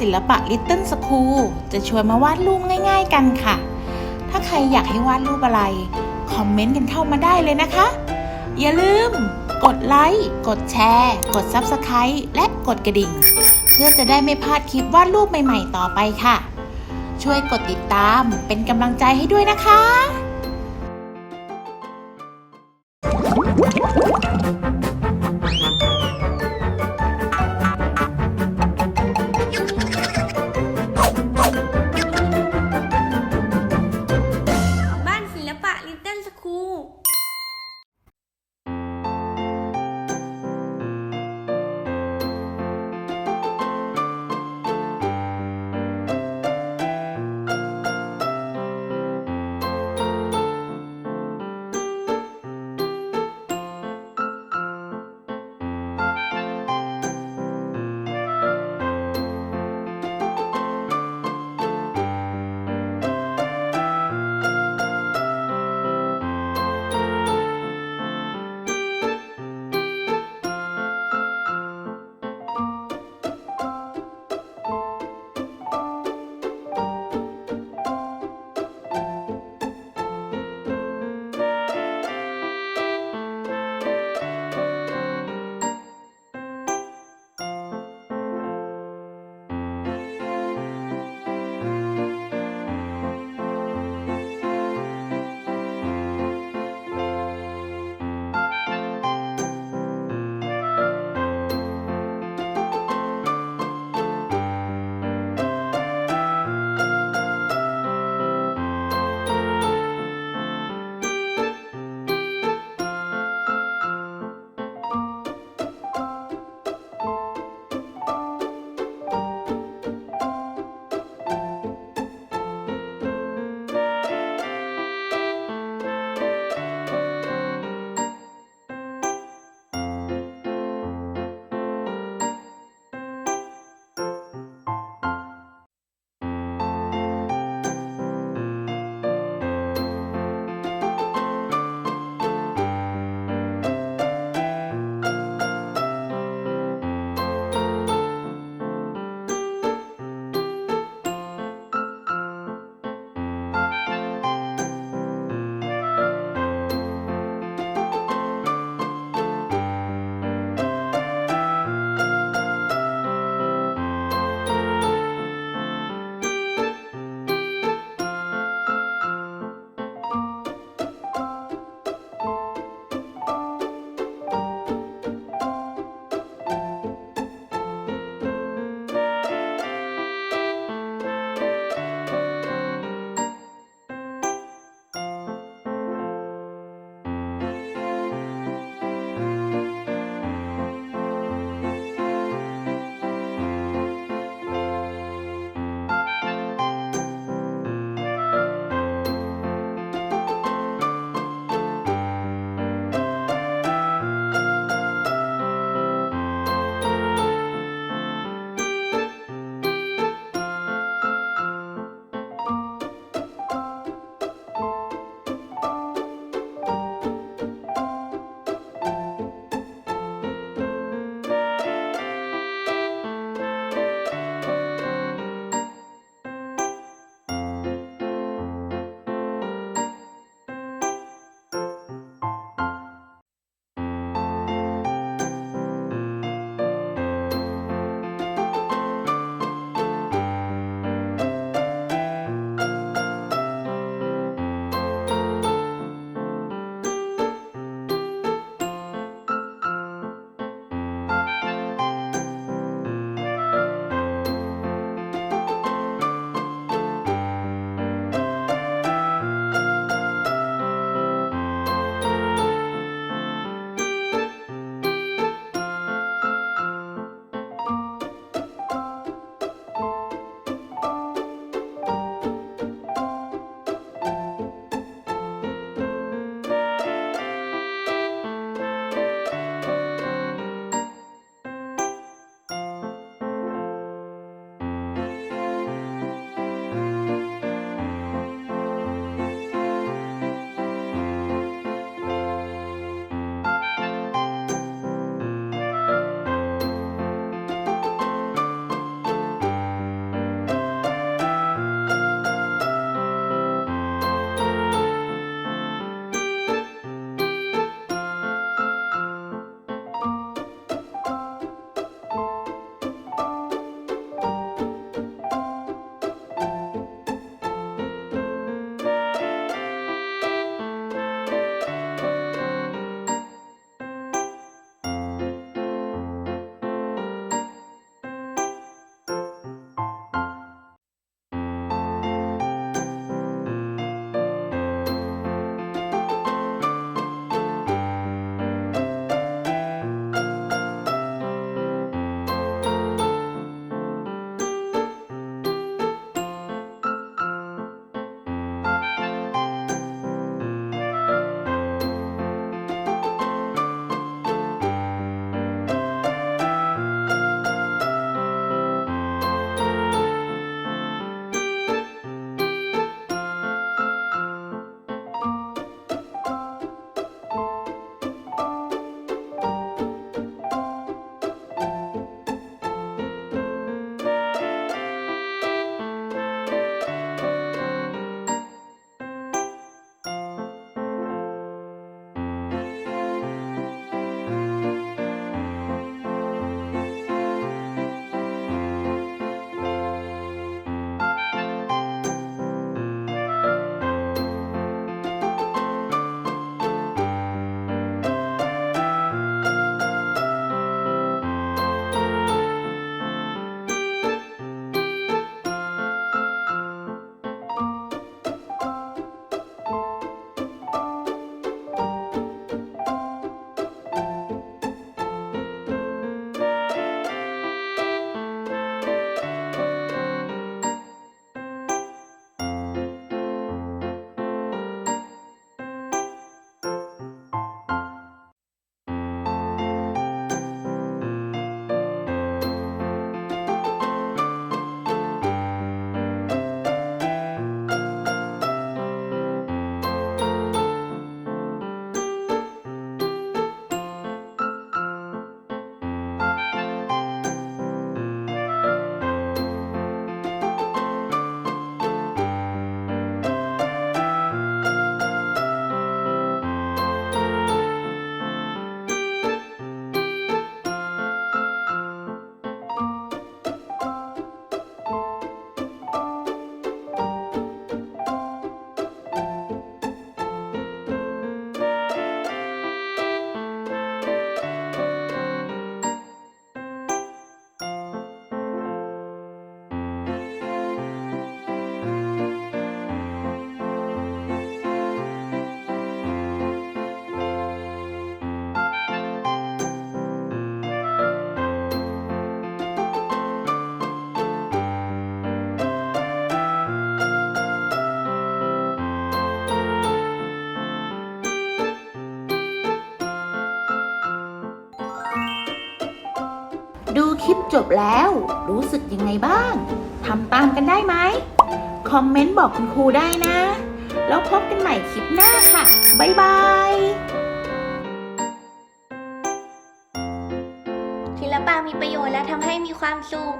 ศิลปะ Little School จะชวนมาวาดรูปง่ายๆกันค่ะ ถ้าใครอยากให้วาดรูปอะไร คอมเมนต์กันเข้ามาได้เลยนะคะ อย่าลืม กดไลค์ กดแชร์ กด Subscribe และกดกระดิ่ง เพื่อจะได้ไม่พลาดคลิปวาดรูปใหม่ๆต่อไปค่ะ ช่วยกดติดตามเป็นกำลังใจให้ด้วยนะคะ คลิปจบแล้ว รู้สึกยังไงบ้างทำตามกันได้ไหมคอมเมนต์บอกคุณครูได้นะ แล้วพบกันใหม่คลิปหน้าค่ะ บ๊ายบายศิลปะมีประโยชน์และทำให้มีความสุข